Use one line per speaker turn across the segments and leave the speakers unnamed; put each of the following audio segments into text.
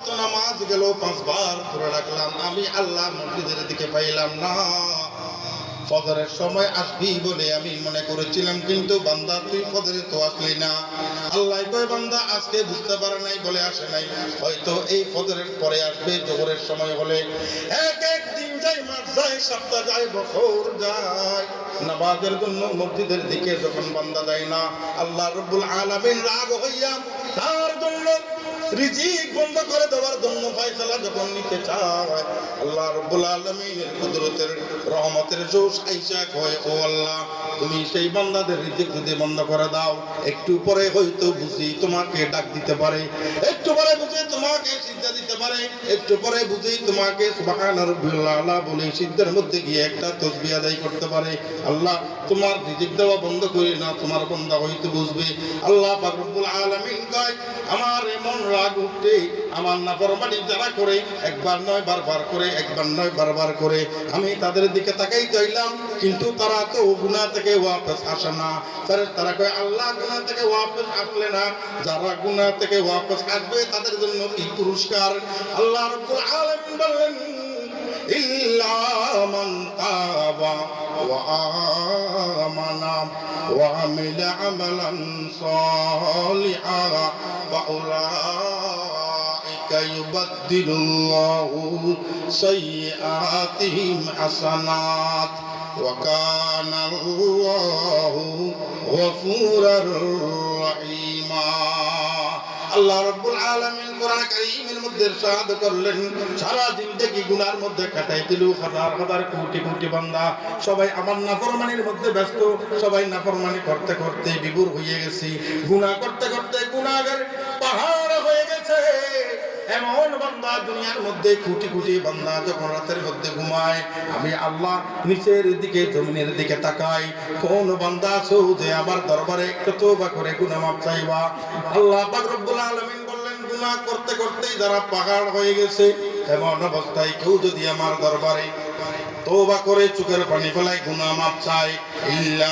নামাজ গেল পাঁচবার, ধরে রাখলাম, আমি আল্লাহ মসজিদের দিকে পাইলাম না। ফজরের সময় আসবি বলে আমি মনে করেছিলাম, কিন্তু বান্দা, তুই ফজরে তো আসলি না। আল্লাহ কয়, বান্দা, আজকে বুঝতে পারে নাই, বলে আসে নাই। হয়তো এই ফজরের পরে আসবে, জোহরের সময় হলে। এক এক দিন যাই মাস যায়, সপ্তাহ যায়, বছর যায়। নামাজের জন্য মসজিদের দিকে যখন বান্দা যায় না, আল্লাহ রব্বুল আলামিন রাগ হইয়া তার জন্য রিজিক বন্ধ করে দেওয়ার জন্য ফয়সালা যখন নিতে চায়, আল্লাহ রব্বুল আলমিনের কুদরতের রহমতের জোশ আইসা কয়, ও আল্লাহ, তুমি সেই বান্দাদের রিজিক যদি বন্ধ করে দাও, একটু পরে হয়তো বুঝি তোমাকে ডাক দিতে পারে, একটু পরে বুঝে তোমাকে সিদ্ধা দিতে পারে, একটু পরে বুঝি তোমাকে সুবহান রাব্বিল বলে সিদ্ধের মধ্যে গিয়ে একটা তসবি আদায় করতে পারে। আল্লাহ, তোমার রিজিক দেওয়া বন্ধ করি না, তোমার বন্ধা হয়তো বুঝবে। আল্লাহ রব্বুল আলামিন কয়, আমার এমন রাগ উঠতে আমার নাফরমানি যারা করে, একবার নয় বারবার করে, একবার নয় বারবার করে, আমি তাদের দিকে তাকাই চাইলাম, কিন্তু তারা তো গুণা থেকে ওয়াপস আসে না। তারা কয়ে, আল্লাহ গুণা থেকে ওয়াপস আসলে না। যারা গুণা থেকে ওয়াপস আসবে, তাদের জন্য কি পুরস্কার? আল্লাহ রব্বুল আলামিন বললেন, ইল্লা মান তাবা ওয়া আমানা। وعمل عملا صالحا فأولئك يبدل الله سيئاتهم حسنات. وكان الله غفورا رحيما. আল্লাহ রব্বুল আলামিন কোরআন কারীমের মধ্যে ইরশাদ করলেন, সারা জিন্দেগি গুনার মধ্যে কাটাই দিল। হাজার হাজার কোটি কোটি বান্দা। সবাই আমার নাফরমানির মধ্যে ব্যস্ত। সবাই নাফরমানি করতে করতে বিভোর হয়ে গেছি। গুনাহ করতে করতে গুনাহের পাহাড় এমন বান্দা দুনিয়ার মধ্যে কোটি কোটি বান্দা যখন রাতের মধ্যে ঘুমায়, আমি আল্লাহ নিচের দিকে, জমিনের দিকে তাকাই। কোন বান্দা আছো যে আমার দরবারে একটু বা করে গুনাহ মাপ চাইবা? আল্লাহ পাক আলামিন বললেন, গুনাহ করতে করতেই যারা পাহাড় হয়ে গেছে, এমন অবস্থায় কেউ যদি আমার দরবারে তওবা করে চোখের পানি ফেলায়, গুনাহ মাপ চাই ইল্লা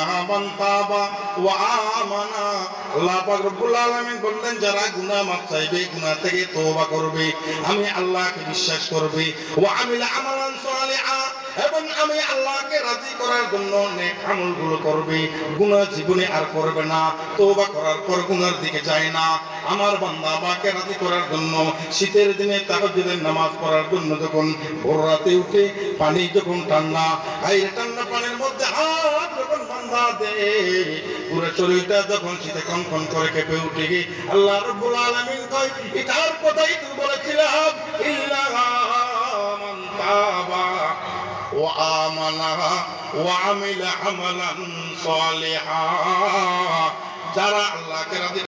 তাবা ওয়া আমানা। আল্লাহ পাক রব্বুল আলামিন বললেন, যারা গুনাহ মাপ চাইবে, গুনাহ থেকে তওবা করবে, আমি আল্লাহকে বিশ্বাস করবে। ওয়া আমিলা আমালান সালিহা। এবং আমি আল্লাহকে রাজি করার জন্য নেক আমলগুলো করবে। গুনাহ জীবনে আর করবে না, তওবা করার পর গুনার দিকে যায় না। আমার বান্দা আমাকে রাজি করার জন্য শীতের দিনে তাহাজ্জুদের নামাজ পড়ার জন্য যখন ভোর রাতে উঠে, পানি যখন ঠান্ডা, এই ঠান্ডা পানির মধ্যে হাত যখন বান্দা দে, পুরো শরীরটা যখন শীতে কনকন করে কেঁপে উঠে আল্লাহ রাব্বুল আলামিন কয় এটার কথাই وآمن وعمل عملا صالحا যারা আল্লাহকে রাজি